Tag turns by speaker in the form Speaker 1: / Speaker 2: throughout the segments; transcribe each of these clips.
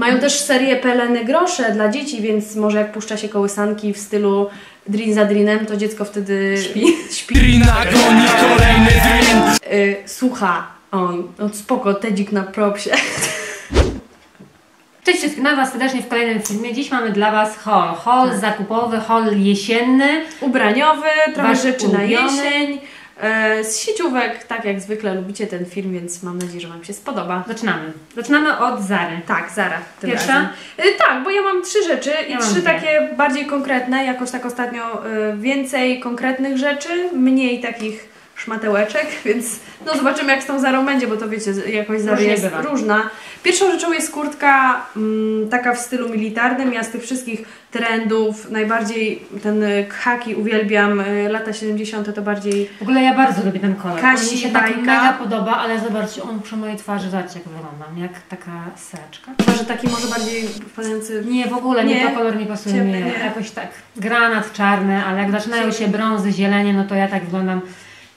Speaker 1: Mają też serię Peleny Grosze dla dzieci, więc może jak puszcza się kołysanki w stylu Drin za Drinem, to dziecko wtedy śpi. śpi.
Speaker 2: Drina goni kolejny drin
Speaker 1: Y, słucha. On, on spoko, Tedzik na propsie.
Speaker 3: Cześć wszystkim, na Was serdecznie w kolejnym filmie. Dziś mamy dla Was haul. Haul zakupowy, haul jesienny.
Speaker 1: Ubraniowy, trochę rzeczy na jesień. E, z sieciówek, tak jak zwykle lubicie ten film, więc mam nadzieję, że Wam się spodoba.
Speaker 3: Zaczynamy. Zaczynamy od Zary.
Speaker 1: Tak, Zara.
Speaker 3: Pierwsza?
Speaker 1: Razem. Y, tak, bo ja mam trzy rzeczy i
Speaker 3: Ja
Speaker 1: trzy
Speaker 3: dwie.
Speaker 1: takie bardziej konkretne. Jakoś tak ostatnio y, więcej konkretnych rzeczy, mniej takich szmatełeczek, więc no zobaczymy jak z tą Zarą będzie, bo to wiecie, jakoś Zara jest
Speaker 3: bywa.
Speaker 1: różna. Pierwszą rzeczą jest kurtka mm, taka w stylu militarnym. Ja z tych wszystkich trendów najbardziej ten y, khaki uwielbiam. Y, lata 70. to bardziej
Speaker 3: W ogóle ja bardzo lubię ten kolor.
Speaker 1: Kasi
Speaker 3: on mi się tak
Speaker 1: bajka.
Speaker 3: mega podoba, ale zobaczcie, on przy mojej twarzy, zobaczcie jak wyglądam, jak taka sraczka.
Speaker 1: chyba, że taki może bardziej wpadający
Speaker 3: Nie, w ogóle nie,
Speaker 1: Nie.
Speaker 3: to kolor nie pasuje
Speaker 1: Ciemny, nie.
Speaker 3: Jakoś tak granat czarny, ale jak zaczynają się brązy, zielenie, no to ja tak wyglądam,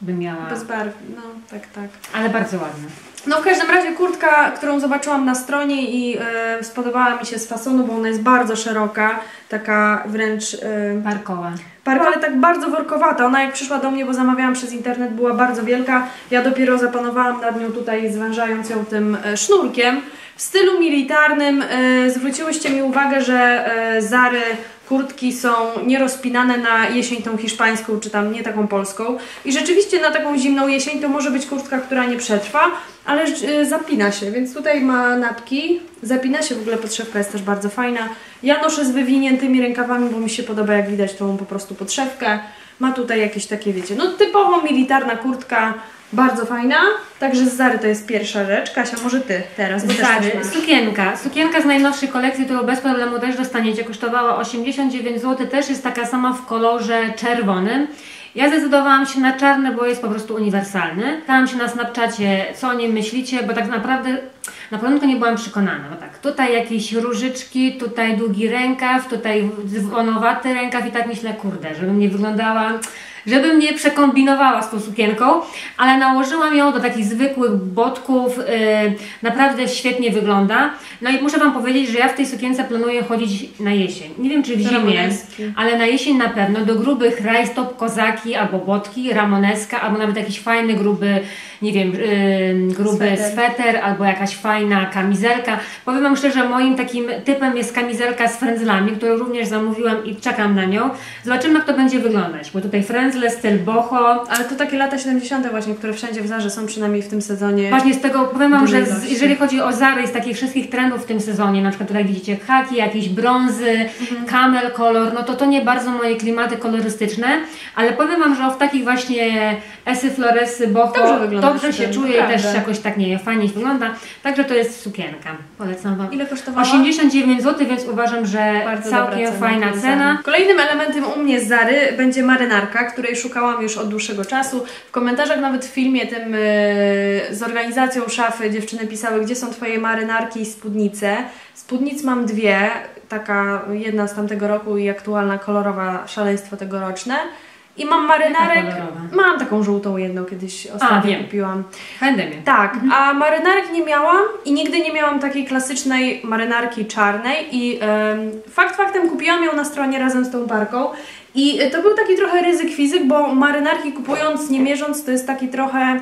Speaker 3: bym miała...
Speaker 1: bezbarwny. No, tak, tak.
Speaker 3: Ale bardzo ładny.
Speaker 1: No w każdym razie kurtka, którą zobaczyłam na stronie i e, spodobała mi się z fasonu, bo ona jest bardzo szeroka, taka wręcz e,
Speaker 3: Parkowe.
Speaker 1: parka, ale tak bardzo workowata. Ona jak przyszła do mnie, bo zamawiałam przez internet, była bardzo wielka. Ja dopiero zapanowałam nad nią tutaj, zwężając ją tym e, sznurkiem. W stylu militarnym e, zwróciłyście mi uwagę, że e, Zary kurtki są nierozpinane na jesień tą hiszpańską, czy tam nie taką polską. I rzeczywiście na taką zimną jesień to może być kurtka, która nie przetrwa, ale e, zapina się, więc tutaj ma napki, zapina się, w ogóle podszewka jest też bardzo fajna. Ja noszę z wywiniętymi rękawami, bo mi się podoba, jak widać tą po prostu podszewkę. Ma tutaj jakieś takie, wiecie, no typowo militarna kurtka, bardzo fajna. Także z Zary to jest pierwsza rzecz. Kasia, może Ty teraz, też
Speaker 3: Zary, sukienka. Sukienka z najnowszej kolekcji, którą bez problemu też dostaniecie. Kosztowała 89 zł, też jest taka sama w kolorze czerwonym. Ja zdecydowałam się na czarny, bo jest po prostu uniwersalny. Pytałam się na Snapchacie, co o nim myślicie, bo tak naprawdę na początku nie byłam przekonana. Bo tak, tutaj jakieś różyczki, tutaj długi rękaw, tutaj dzwonowaty rękaw i tak myślę, kurde, żebym nie wyglądała żebym nie przekombinowała z tą sukienką, ale nałożyłam ją do takich zwykłych botków, yy, naprawdę świetnie wygląda. No i muszę Wam powiedzieć, że ja w tej sukience planuję chodzić na jesień. Nie wiem czy w zimie, ale na jesień na pewno do grubych rajstop, kozaki albo botki, ramoneska, albo nawet jakiś fajny, gruby, nie wiem, yy, gruby
Speaker 1: Sweter.
Speaker 3: sweter. albo jakaś fajna kamizelka. Powiem Wam szczerze, moim takim typem jest kamizelka z frędzlami, którą również zamówiłam i czekam na nią. Zobaczymy jak to będzie wyglądać, bo tutaj frędzle, styl boho,
Speaker 1: Ale to takie lata 70. właśnie, które wszędzie w Zarze są przynajmniej w tym sezonie.
Speaker 3: Właśnie z tego powiem Wam, że z, jeżeli chodzi o Zary, z takich wszystkich trendów w tym sezonie, na przykład tutaj widzicie haki, jakieś brązy,
Speaker 1: Mhm.
Speaker 3: kolor, no to to nie bardzo moje klimaty kolorystyczne, ale powiem Wam, że w takich właśnie esy, floresy, boho
Speaker 1: Dobrze wygląda
Speaker 3: dobrze się czuję i też jakoś tak, nie wiem, fajnie wygląda, także to jest sukienka, polecam Wam.
Speaker 1: Ile kosztowała?
Speaker 3: 89 zł, więc uważam, że
Speaker 1: Bardzo
Speaker 3: całkiem
Speaker 1: cena
Speaker 3: fajna cena.
Speaker 1: Kolejnym elementem u mnie z Zary będzie marynarka, której szukałam już od dłuższego czasu. W komentarzach nawet w filmie tym e, z organizacją szafy dziewczyny pisały, gdzie są Twoje marynarki i spódnice. Spódnic mam dwie, taka jedna z tamtego roku i aktualna kolorowa szaleństwo tegoroczne. I mam marynarek, mam taką żółtą jedną kiedyś ostatnio kupiłam.
Speaker 3: Handemie.
Speaker 1: Tak, a marynarek nie miałam i nigdy nie miałam takiej klasycznej marynarki czarnej i fakt faktem kupiłam ją na stronie razem z tą parką i to był taki trochę ryzyk fizyk, bo marynarki kupując, nie mierząc, to jest taki trochę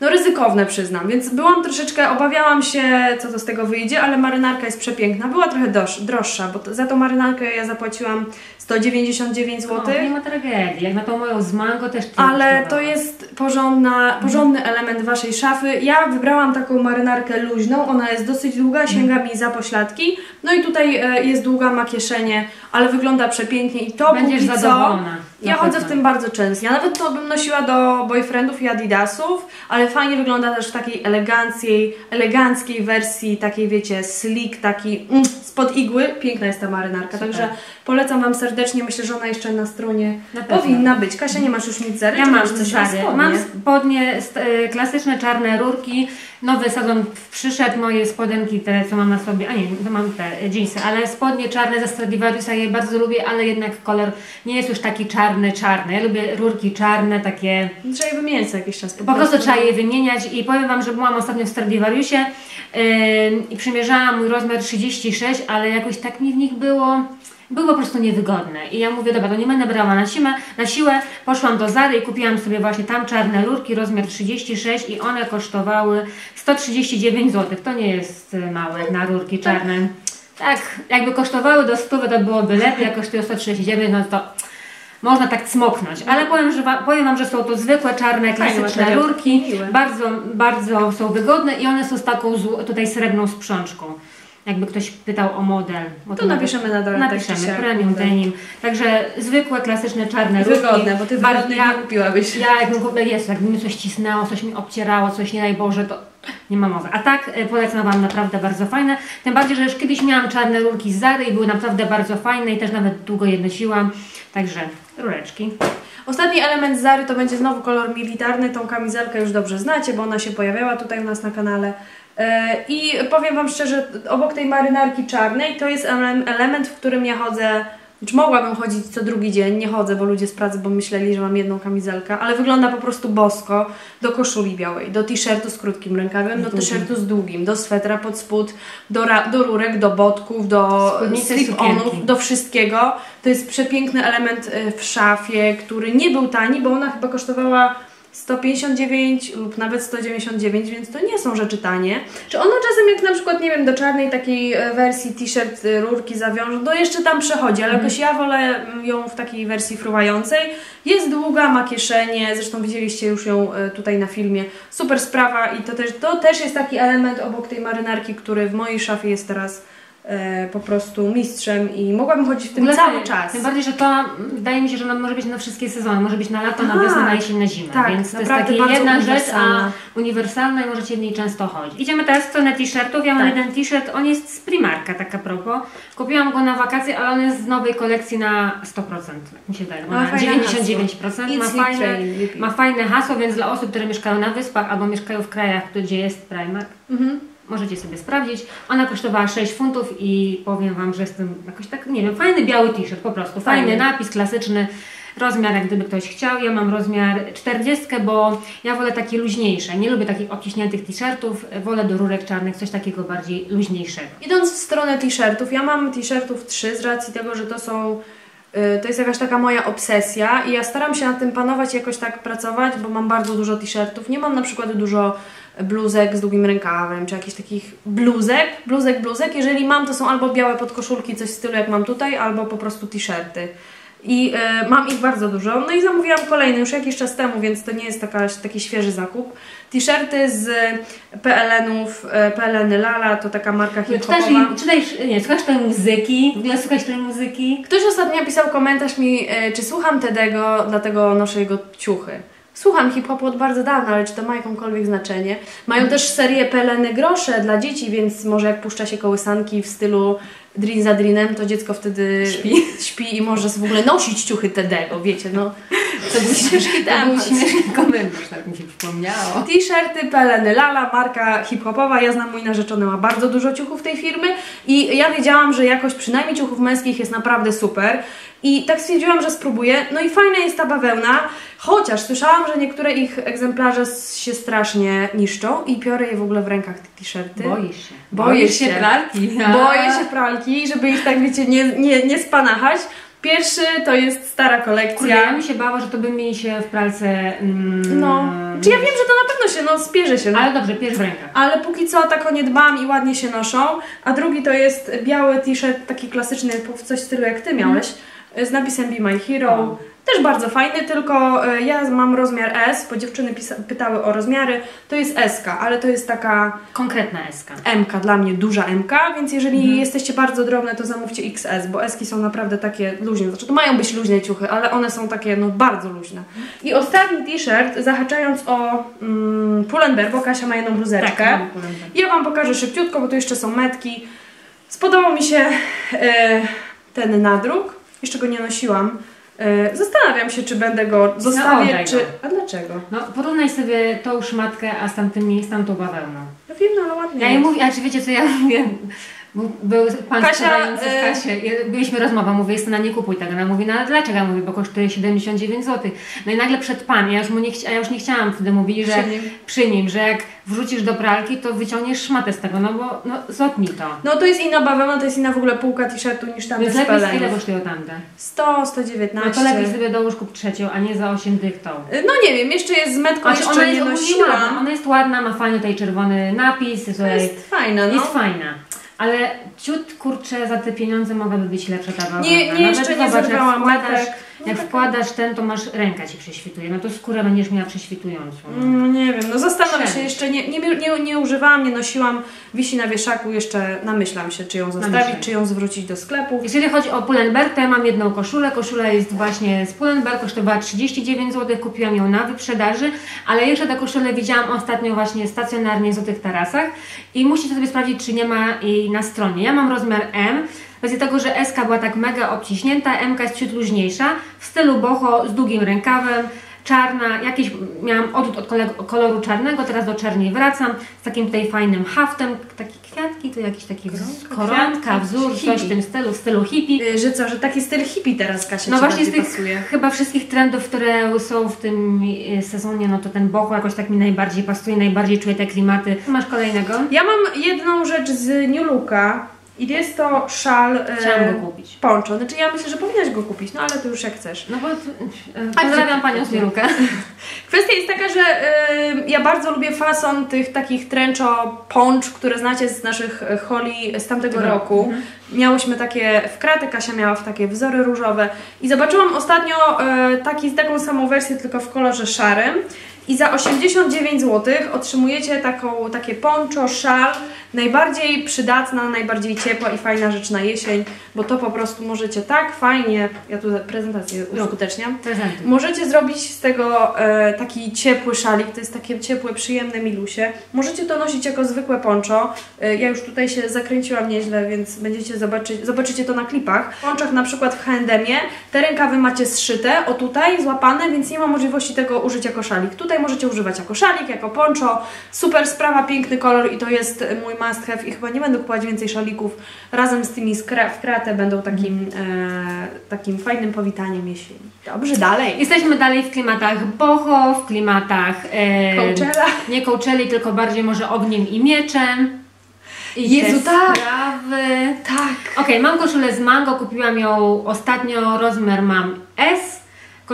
Speaker 1: no ryzykowne przyznam, więc byłam troszeczkę, obawiałam się co to z tego wyjdzie, ale marynarka jest przepiękna, była trochę droższa, bo to, za tą marynarkę ja zapłaciłam 199 zł.
Speaker 3: O, nie ma tragedii, jak na tą moją z mango też
Speaker 1: Ale to jest porządna, porządny element Waszej szafy. Ja wybrałam taką marynarkę luźną, ona jest dosyć długa, sięga mi za pośladki. No i tutaj e, jest długa, ma kieszenie, ale wygląda przepięknie i to
Speaker 3: Będziesz
Speaker 1: póki co... Ja chodzę w tym bardzo często. Ja nawet to bym nosiła do boyfriendów i adidasów, ale fajnie wygląda też w takiej eleganckiej, eleganckiej wersji, takiej wiecie, slick, taki mm, spod igły. Piękna jest ta marynarka,
Speaker 3: Super.
Speaker 1: także polecam Wam serdecznie. Myślę, że ona jeszcze na stronie
Speaker 3: Na
Speaker 1: powinna być. Kasia, nie masz już nic zary?
Speaker 3: Ja mam
Speaker 1: coś?
Speaker 3: Mam spodnie y, klasyczne czarne rurki Nowy sezon przyszedł, moje spodenki, te co mam na sobie, a nie, to mam te jeansy, ale spodnie czarne ze Stradivariusa je bardzo lubię, ale jednak kolor nie jest już taki czarny, czarny. Ja lubię rurki czarne, takie
Speaker 1: Trzeba je wymienić co jakiś czas.
Speaker 3: po prostu trzeba je wymieniać i powiem Wam, że byłam ostatnio w Stradivariusie yy, i przymierzałam mój rozmiar 36, ale jakoś tak mi w nich było, było po prostu niewygodne. I ja mówię, dobra, to nie będę brała na siłę, na siłę. Poszłam do Zary i kupiłam sobie właśnie tam czarne rurki, rozmiar 36 i one kosztowały 139 zł. To nie jest y, małe na rurki czarne. Tak, jakby kosztowały do 100, to byłoby lepiej, jak kosztują 139, no to można tak cmoknąć, ale powiem, że powiem Wam, że są to zwykłe, czarne, klasyczne rurki,
Speaker 1: miłe.
Speaker 3: bardzo, bardzo są wygodne i one są z taką tutaj srebrną sprzączką. Jakby ktoś pytał o model. bo
Speaker 1: To napiszemy na dole tak
Speaker 3: Napiszemy,
Speaker 1: siak,
Speaker 3: premium denim. Także zwykłe, klasyczne, czarne rurki.
Speaker 1: Wygodne, bo ty
Speaker 3: Bardzo-
Speaker 1: wygodnych
Speaker 3: ja,
Speaker 1: nie kupiłabyś.
Speaker 3: ja jakbym jest, jakby mi coś cisnęło, coś mi obcierało, coś nie daj Boże, to nie ma mowy. A tak e, polecam Wam naprawdę bardzo fajne. Tym bardziej, że już kiedyś miałam czarne rurki z Zary i były naprawdę bardzo fajne i też nawet długo je nosiłam. Także rureczki.
Speaker 1: Ostatni element Zary to będzie znowu kolor militarny. Tą kamizelkę już dobrze znacie, bo ona się pojawiała tutaj u nas na kanale. E, I powiem Wam szczerze, obok tej marynarki czarnej to jest ele- element, w którym ja chodzę. Znaczy mogłabym chodzić co drugi dzień, nie chodzę, bo ludzie z pracy bo myśleli, że mam jedną kamizelkę, ale wygląda po prostu bosko do koszuli białej, do t-shirtu z krótkim rękawem, do t-shirtu z długim, do swetra pod spód, do, do rurek, do botków, do slip-onów, do wszystkiego. To jest przepiękny element e, w szafie, który nie był tani, bo ona chyba kosztowała 159 lub nawet 199, więc to nie są rzeczy tanie. Czy ona czasem jak na przykład, nie wiem, do czarnej takiej e, wersji t-shirt e, rurki zawiążą, to jeszcze tam przechodzi, ale jakoś ja wolę mm, ją w takiej wersji fruwającej. Jest długa, ma kieszenie, zresztą widzieliście już ją e, tutaj na filmie. Super sprawa i to też, to też jest taki element obok tej marynarki, który w mojej szafie jest teraz po prostu mistrzem i mogłabym chodzić w tym
Speaker 3: ogóle
Speaker 1: cały
Speaker 3: fajnie.
Speaker 1: czas.
Speaker 3: Tym bardziej, że to wydaje mi się, że ona może być na wszystkie sezony. Może być na lato, na
Speaker 1: Tak.
Speaker 3: wiosnę, na jesień, na zimę.
Speaker 1: Tak,
Speaker 3: Więc to jest taka jedna rzecz,
Speaker 1: uniwersalna.
Speaker 3: a uniwersalna i możecie w niej często chodzić. Idziemy teraz w stronę t-shirtów. Ja mam
Speaker 1: Tak.
Speaker 3: jeden t-shirt, on jest z Primarka, tak a propos. Kupiłam go na wakacje, ale on jest z nowej kolekcji na 100%, tak mi się wydaje.
Speaker 1: Ma
Speaker 3: Na
Speaker 1: fajne
Speaker 3: 99%. Ma fajne, ma fajne hasło, więc dla osób, które mieszkają na wyspach albo mieszkają w krajach, gdzie jest Primark,
Speaker 1: Mhm.
Speaker 3: Możecie sobie sprawdzić. Ona kosztowała 6 funtów i powiem Wam, że jestem jakoś tak, nie wiem, fajny biały t-shirt po prostu. Fajny,
Speaker 1: Fajny.
Speaker 3: napis, klasyczny. Rozmiar, jak gdyby ktoś chciał. Ja mam rozmiar 40, bo ja wolę takie luźniejsze. Nie lubię takich obciśniętych t-shirtów. Wolę do rurek czarnych coś takiego bardziej luźniejszego.
Speaker 1: Idąc w stronę t-shirtów, ja mam t-shirtów trzy z racji tego, że to są. y, To jest jakaś taka moja obsesja i ja staram się nad tym panować i jakoś tak pracować, bo mam bardzo dużo t-shirtów. Nie mam na przykład dużo bluzek z długim rękawem, czy jakichś takich bluzek, bluzek, bluzek. Jeżeli mam, to są albo białe podkoszulki, coś w stylu jak mam tutaj, albo po prostu t-shirty. I e, mam ich bardzo dużo. No i zamówiłam kolejny już jakiś czas temu, więc to nie jest taka, taki świeży zakup. T-shirty z PLN-ów, e, PLN Lala, to taka marka
Speaker 3: Czytasz,
Speaker 1: hip-hopowa.
Speaker 3: czytasz, nie, słuchasz tej muzyki? W ogóle słuchasz tej muzyki?
Speaker 1: Ktoś ostatnio napisał komentarz mi, e, czy słucham Tedego, dlatego noszę jego ciuchy. Słucham hip-hopu od bardzo dawna, ale czy to ma jakąkolwiek znaczenie? Mają też serię Peleny Grosze dla dzieci, więc może jak puszcza się kołysanki w stylu Drin za Drinem, to dziecko wtedy śpi, śpi i może w ogóle nosić ciuchy Tedego, wiecie, no. To był śmieszny
Speaker 3: To był
Speaker 1: temat.
Speaker 3: śmieszny komentarz, tak mi się przypomniało.
Speaker 1: T-shirty, peleny Lala, marka hip-hopowa. Ja znam mój narzeczony, ma bardzo dużo ciuchów tej firmy i ja wiedziałam, że jakość przynajmniej ciuchów męskich jest naprawdę super. I tak stwierdziłam, że spróbuję. No i fajna jest ta bawełna, chociaż słyszałam, że niektóre ich egzemplarze się strasznie niszczą i piorę je w ogóle w rękach te t-shirty.
Speaker 3: Boisz się.
Speaker 1: Boję
Speaker 3: Boisz się
Speaker 1: się.
Speaker 3: pralki.
Speaker 1: Boję się pralki, żeby ich tak, wiecie, nie, nie, nie spanachać. Pierwszy to jest stara
Speaker 3: Kurde,
Speaker 1: kolekcja.
Speaker 3: ja bym się bała, że to by mi się w pralce... Mm,
Speaker 1: No, czy ja wiem, że to na pewno się, no spierze się. No.
Speaker 3: Ale dobrze, pierz w rękach.
Speaker 1: Ale póki co tak o nie dbam i ładnie się noszą. A drugi to jest biały t-shirt, taki klasyczny, w coś w stylu jak Ty miałeś, z napisem Be My Hero.
Speaker 3: O.
Speaker 1: Też bardzo fajny, tylko e, ja mam rozmiar S, bo dziewczyny pytały o rozmiary. To jest S, ale to jest taka
Speaker 3: Konkretna eska.
Speaker 1: M, dla mnie duża M, więc jeżeli jesteście bardzo drobne, to zamówcie XS, bo Eski są naprawdę takie luźne. Znaczy, to mają być luźne ciuchy, ale one są takie no bardzo luźne. I ostatni t-shirt, zahaczając o mm, Pull&Bear, bo Kasia ma jedną bluzeczkę.
Speaker 3: Tak.
Speaker 1: Ja Wam pokażę szybciutko, bo tu jeszcze są metki. Spodobał mi się e, ten nadruk. Jeszcze go nie nosiłam. E, Zastanawiam się, czy będę go zostawię,
Speaker 3: oddaj
Speaker 1: czy... A dlaczego?
Speaker 3: No porównaj sobie tą szmatkę, a z tamtymi, z tamtą bawełną.
Speaker 1: No wiem, no ale ładnie
Speaker 3: Ja jej mówię, a czy wiecie co ja mówię? Był- pan
Speaker 1: Kasia,
Speaker 3: sprzedający w
Speaker 1: y-
Speaker 3: kasie, byliśmy rozmowa, mówię, jest na nie kupuj tego. Ona mówi, no ale dlaczego? Ja mówię, bo kosztuje 79 zł. No i nagle przed pan, ja już, mu nie, chci- a ja już nie chciałam wtedy mówić, że
Speaker 1: Przy nim.
Speaker 3: przy nim, że jak wrzucisz do pralki, to wyciągniesz szmatę z tego, no bo no, zotnij to.
Speaker 1: No to jest inna bawełna, to jest inna w ogóle półka t-shirtu niż tamte
Speaker 3: Więc lepiej z ile kosztują tamte?
Speaker 1: 100,
Speaker 3: No
Speaker 1: 119.
Speaker 3: to lepiej sobie dołóż kup trzecią, a nie za 8 dych tą.
Speaker 1: No nie wiem, jeszcze jest z metką,
Speaker 3: Znaczy,
Speaker 1: jeszcze
Speaker 3: ona
Speaker 1: nie
Speaker 3: jest ogólnie ładna,
Speaker 1: nosiłam.
Speaker 3: ona jest ładna, ma fajny tutaj czerwony napis, tutaj
Speaker 1: jest fajne, no.
Speaker 3: jest fajna. Ale ciut kurczę za te pieniądze mogła by być lepsza ta bawełna.
Speaker 1: Nie- nie,
Speaker 3: Nawet
Speaker 1: jeszcze nie
Speaker 3: zobacz,
Speaker 1: zerwałam
Speaker 3: jak
Speaker 1: tak.
Speaker 3: wkładasz ten, to masz ręka ci prześwituje. No to skórę będziesz miała prześwitującą.
Speaker 1: Mm, nie wiem, no zastanawiam się jeszcze, nie, nie, nie, nie używałam, nie nosiłam, wisi na wieszaku, jeszcze namyślam się, czy ją zostawić, czy ją zwrócić do sklepu.
Speaker 3: Jeżeli chodzi o Pull&Bear, to ja mam jedną koszulę. Koszula jest właśnie z Pull&Bear, kosztowała 39 zł, kupiłam ją na wyprzedaży, ale jeszcze tę koszulę widziałam ostatnio właśnie stacjonarnie w Złotych Tarasach i musicie sobie sprawdzić, czy nie ma jej na stronie. Ja mam rozmiar M, racji tego, że S była tak mega obciśnięta, M jest ciut luźniejsza, w stylu boho z długim rękawem, czarna, jakieś miałam odwrót od koloru czarnego, teraz do czerni wracam, z takim tutaj fajnym haftem, takie kwiatki, to jakiś taki koronka, wzór, coś w
Speaker 1: hippie.
Speaker 3: tym stylu, w stylu hippie.
Speaker 1: Y, Że co, że taki styl hippie teraz Kasia
Speaker 3: No właśnie z tych
Speaker 1: pasuje.
Speaker 3: chyba wszystkich trendów, które są w tym y, sezonie, no to ten boho jakoś tak mi najbardziej pasuje, najbardziej czuję te klimaty. Masz kolejnego?
Speaker 1: Ja mam jedną rzecz z New Looka i jest to szal e,
Speaker 3: Chciałam go kupić.
Speaker 1: poncho. Znaczy ja myślę, że powinnaś go kupić, no ale to już jak chcesz.
Speaker 3: No bo y, pozdrawiam Panią z Miruka.
Speaker 1: Kwestia jest taka, że y, ja bardzo lubię fason tych takich trencho ponch, które znacie z naszych e, holi z tamtego
Speaker 3: Tego roku.
Speaker 1: roku. Miałyśmy takie w kraty, Kasia miała w takie wzory różowe i zobaczyłam ostatnio y, taki, taką samą wersję, tylko w kolorze szarym. I za 89 zł otrzymujecie taką, takie poncho, szal, najbardziej przydatna, najbardziej ciepła i fajna rzecz na jesień, bo to po prostu możecie tak fajnie, ja tu prezentację uskuteczniam. Możecie zrobić z tego e, taki ciepły szalik, to jest takie ciepłe, przyjemne milusie. Możecie to nosić jako zwykłe poncho. E, ja już tutaj się zakręciłam nieźle, więc będziecie zobaczyć, zobaczycie to na klipach. W ponczach na przykład w H&M-ie te rękawy macie zszyte, o tutaj, złapane, więc nie ma możliwości tego użyć jako szalik. Tutaj możecie używać jako szalik, jako poncho. Super sprawa, piękny kolor i to jest mój must have i chyba nie będę kupować więcej szalików. Razem z tymi z kratę będą takim, e, takim fajnym powitaniem jesieni. Dobrze, dalej.
Speaker 3: Jesteśmy dalej w klimatach boho, w klimatach e,
Speaker 1: Coachella.
Speaker 3: nie Coachelli, tylko bardziej może ogniem i mieczem. I
Speaker 1: Jezu,
Speaker 3: te
Speaker 1: tak.
Speaker 3: sprawy.
Speaker 1: Tak.
Speaker 3: Okej, mam koszulę z mango, kupiłam ją ostatnio, rozmiar mam S.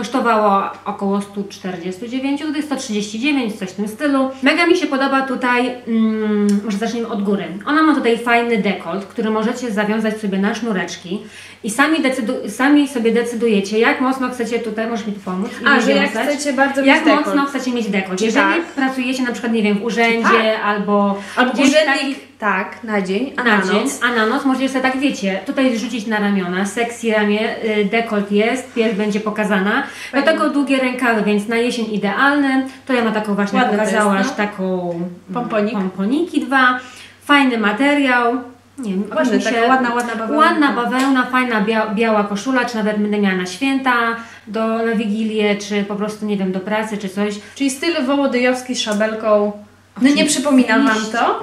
Speaker 3: Kosztowało około 149 zł, 139, coś w tym stylu. Mega mi się podoba tutaj, mm, może zacznijmy od góry. Ona ma tutaj fajny dekolt, który możecie zawiązać sobie na sznureczki i sami, decydu- sami sobie decydujecie, jak mocno chcecie tutaj, możesz mi tu pomóc?
Speaker 1: A, że jak chcecie bardzo
Speaker 3: Jak
Speaker 1: mieć dekolt.
Speaker 3: mocno chcecie mieć dekolt? Jeżeli
Speaker 1: Tak.
Speaker 3: pracujecie na przykład, nie wiem, w urzędzie
Speaker 1: Tak.
Speaker 3: albo,
Speaker 1: Albo
Speaker 3: gdzieś
Speaker 1: urzędnik,
Speaker 3: takich-
Speaker 1: tak, na dzień, a
Speaker 3: na
Speaker 1: na,
Speaker 3: dzień,
Speaker 1: noc.
Speaker 3: a na noc możecie sobie tak, wiecie, tutaj rzucić na ramiona, sexy ramię, y, dekolt jest, pierś będzie pokazana. Do tego długie rękawy, więc na jesień idealny. To ja ma taką właśnie,
Speaker 1: Ładne
Speaker 3: pokazałaś,
Speaker 1: jest, no.
Speaker 3: taką mm,
Speaker 1: Pomponik.
Speaker 3: pomponiki dwa, fajny materiał. Nie wiem,
Speaker 1: Ładny,
Speaker 3: mi
Speaker 1: taka ładna, ładna bawełna.
Speaker 3: Ładna bawełna, fajna bia biała koszula, czy nawet będę miała na święta, do, na Wigilię, czy po prostu, nie wiem, do pracy, czy coś.
Speaker 1: Czyli styl wołodyjowski z szabelką. No nie przypominam Wam to?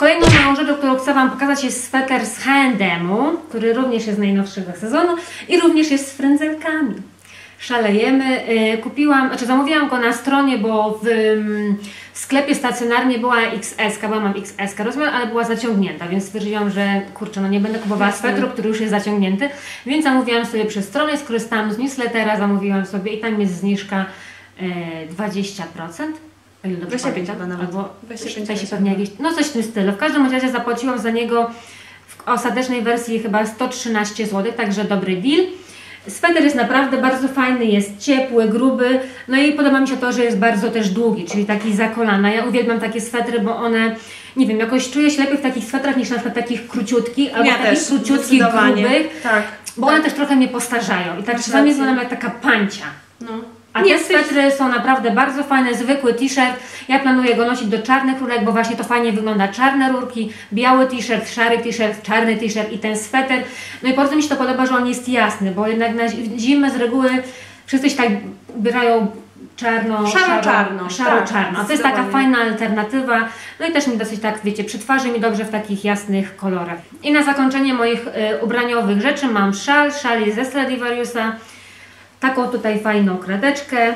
Speaker 3: Kolejną moją rzeczą, którą chcę Wam pokazać jest sweter z H&M-u, który również jest z najnowszego sezonu i również jest z frędzelkami. Szalejemy. Y, Kupiłam, znaczy zamówiłam go na stronie, bo w mm, sklepie stacjonarnie była XS, bo mam XS rozmiar, ale była zaciągnięta, więc stwierdziłam, że kurczę, no nie będę kupowała swetru, który już jest zaciągnięty, więc zamówiłam sobie przez stronę, skorzystałam z newslettera, zamówiłam sobie i tam jest zniżka y, 20%. Ile dobrze
Speaker 1: 25
Speaker 3: pamiętam,
Speaker 1: chyba nawet.
Speaker 3: Albo
Speaker 1: 25
Speaker 3: tutaj się pewnie jakieś, no coś w tym stylu. W każdym razie zapłaciłam za niego w ostatecznej wersji chyba 113 zł, także dobry deal. Sweter jest naprawdę bardzo fajny, jest ciepły, gruby, no i podoba mi się to, że jest bardzo też długi, czyli taki za kolana. Ja uwielbiam takie swetry, bo one, nie wiem, jakoś czuję się lepiej w takich swetrach niż na przykład takich króciutkich, albo
Speaker 1: Ja
Speaker 3: takich
Speaker 1: też,
Speaker 3: króciutkich, grubych,
Speaker 1: Tak.
Speaker 3: bo one też trochę mnie postarzają i tak czasami wyglądam jak taka pancia.
Speaker 1: No.
Speaker 3: A
Speaker 1: Nie
Speaker 3: te
Speaker 1: jesteś-
Speaker 3: swetry są naprawdę bardzo fajne, zwykły t-shirt. Ja planuję go nosić do czarnych rurek, bo właśnie to fajnie wygląda. Czarne rurki, biały t-shirt, szary t-shirt, czarny t-shirt i ten sweter. No i bardzo mi się to podoba, że on jest jasny, bo jednak na zi- zimę z reguły wszyscy się tak ubierają czarno,
Speaker 1: Szaro-czarno,
Speaker 3: szaro-czarno.
Speaker 1: tak,
Speaker 3: to jest taka fajna alternatywa. No i też mi dosyć tak, wiecie, przytwarzy mi dobrze w takich jasnych kolorach. I na zakończenie moich y, ubraniowych rzeczy mam szal. Szal jest ze Stradivariusa. Taką tutaj fajną kredeczkę.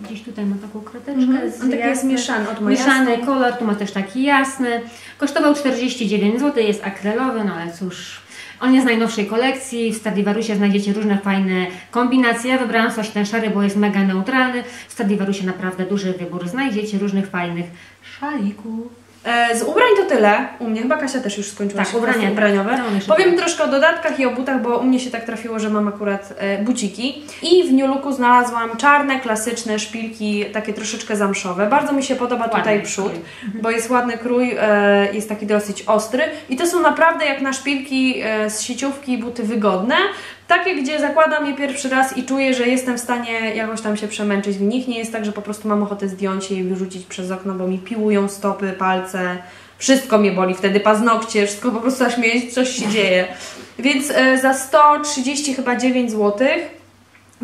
Speaker 3: Gdzieś tutaj ma taką kredeczkę.
Speaker 1: Mhm. On taki jest mieszany, od
Speaker 3: Mieszany kolor, tu ma też taki jasny. Kosztował 49 zł, jest akrylowy, no ale cóż. On jest z najnowszej kolekcji. W Stradivariusie znajdziecie różne fajne kombinacje. Ja wybrałam właśnie ten szary, bo jest mega neutralny. W Stradivariusie naprawdę duży wybór. Znajdziecie różnych fajnych szalików.
Speaker 1: E, Z ubrań to tyle. U mnie chyba Kasia też już skończyła
Speaker 3: Tak, ubrania,
Speaker 1: ubraniowe. Powiem
Speaker 3: tak.
Speaker 1: troszkę o dodatkach i o butach, bo u mnie się tak trafiło, że mam akurat e, buciki. I w New Looku znalazłam czarne, klasyczne szpilki, takie troszeczkę zamszowe. Bardzo mi się podoba
Speaker 3: Ładny
Speaker 1: tutaj przód,
Speaker 3: krój.
Speaker 1: bo jest ładny krój, e, jest taki dosyć ostry. I to są naprawdę jak na szpilki e, z sieciówki buty wygodne. Takie, gdzie zakładam je pierwszy raz i czuję, że jestem w stanie jakoś tam się przemęczyć w nich. Nie jest tak, że po prostu mam ochotę zdjąć je i wyrzucić przez okno, bo mi piłują stopy, palce. Wszystko mnie boli wtedy, paznokcie, wszystko po prostu aż mnie coś się dzieje. Więc e, za 130 chyba 9 zł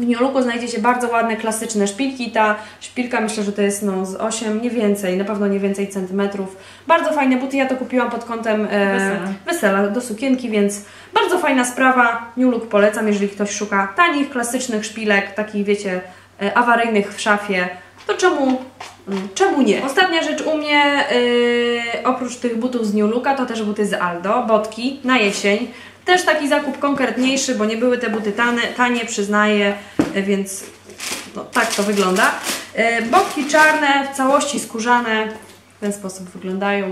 Speaker 1: w New Looku znajdziecie bardzo ładne, klasyczne szpilki. Ta szpilka myślę, że to jest no, z 8, nie więcej, na pewno nie więcej centymetrów. Bardzo fajne buty, ja to kupiłam pod kątem e,
Speaker 3: Wesela.
Speaker 1: wesela do sukienki, więc bardzo fajna sprawa. New Look polecam, jeżeli ktoś szuka tanich, klasycznych szpilek, takich wiecie, e, awaryjnych w szafie, to czemu, mm, czemu nie? Ostatnia rzecz u mnie, yy, oprócz tych butów z New Looka, to też buty z Aldo, botki na jesień. Też taki zakup konkretniejszy, bo nie były te buty tane, tanie, przyznaję, yy, więc no, tak to wygląda. Yy, botki czarne, w całości skórzane, w ten sposób wyglądają.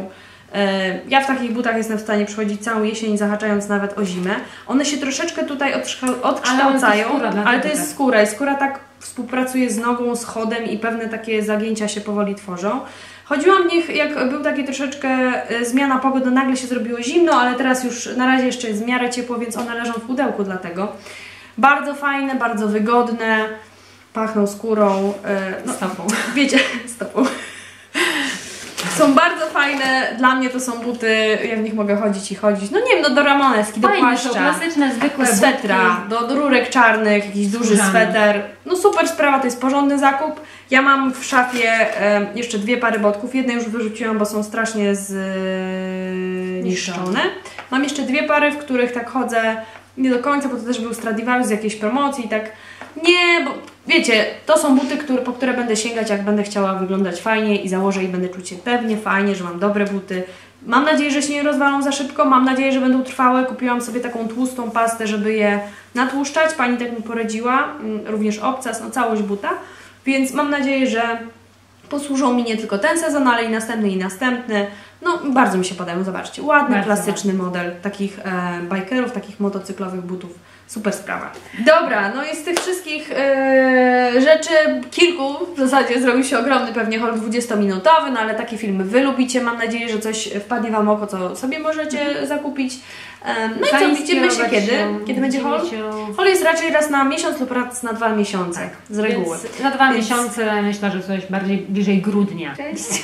Speaker 1: Yy, Ja w takich butach jestem w stanie przechodzić całą jesień, zahaczając nawet o zimę. One się troszeczkę tutaj odkształ- odkształcają,
Speaker 3: skóra, dlatego
Speaker 1: ale to jest
Speaker 3: tak.
Speaker 1: skóra i skóra tak współpracuje z nogą, z chodem i pewne takie zagięcia się powoli tworzą. Chodziłam w nich, jak był taki troszeczkę e, zmiana pogody, nagle się zrobiło zimno, ale teraz już na razie jeszcze jest w miarę ciepło, więc one leżą w pudełku dlatego. Bardzo fajne, bardzo wygodne, pachną skórą, e, no,
Speaker 3: Stopą.
Speaker 1: wiecie, stopą. Są bardzo fajne, dla mnie to są buty, ja w nich mogę chodzić i chodzić, no nie wiem, no do ramoneski, do
Speaker 3: Fajne są,
Speaker 1: płaszcza
Speaker 3: klasyczne, zwykłe
Speaker 1: swetra, do, do rurek czarnych, jakiś duży sweter. No super sprawa, to jest porządny zakup. Ja mam w szafie e, jeszcze dwie pary botków. Jedne już wyrzuciłam, bo są strasznie zniszczone. Mam jeszcze dwie pary, w których tak chodzę nie do końca, bo to też był Stradivarius z jakiejś promocji i tak nie, bo wiecie, to są buty, które, po które będę sięgać, jak będę chciała wyglądać fajnie i założę i będę czuć się pewnie, fajnie, że mam dobre buty. Mam nadzieję, że się nie rozwalą za szybko, mam nadzieję, że będą trwałe. Kupiłam sobie taką tłustą pastę, żeby je natłuszczać. Pani tak mi poradziła, mm, również obcas, no całość buta. Więc mam nadzieję, że posłużą mi nie tylko ten sezon, ale i następny i następny. No, bardzo mi się podają, zobaczcie. Ładny,
Speaker 3: Bardzo
Speaker 1: klasyczny model takich e, bikerów, takich motocyklowych butów. Super sprawa. Dobra, no i z tych wszystkich e, rzeczy, kilku w zasadzie zrobił się ogromny pewnie haul 20-minutowy, no ale takie filmy Wy lubicie. Mam nadzieję, że coś wpadnie Wam oko, co sobie możecie zakupić. E, no i co, widzimy się kiedy? Kiedy będzie
Speaker 3: się-
Speaker 1: Haul jest raczej raz na miesiąc lub raz na dwa miesiące, z reguły.
Speaker 3: Więc za dwa
Speaker 1: Więc-
Speaker 3: miesiące myślę, że coś bardziej bliżej grudnia.
Speaker 1: Cześć.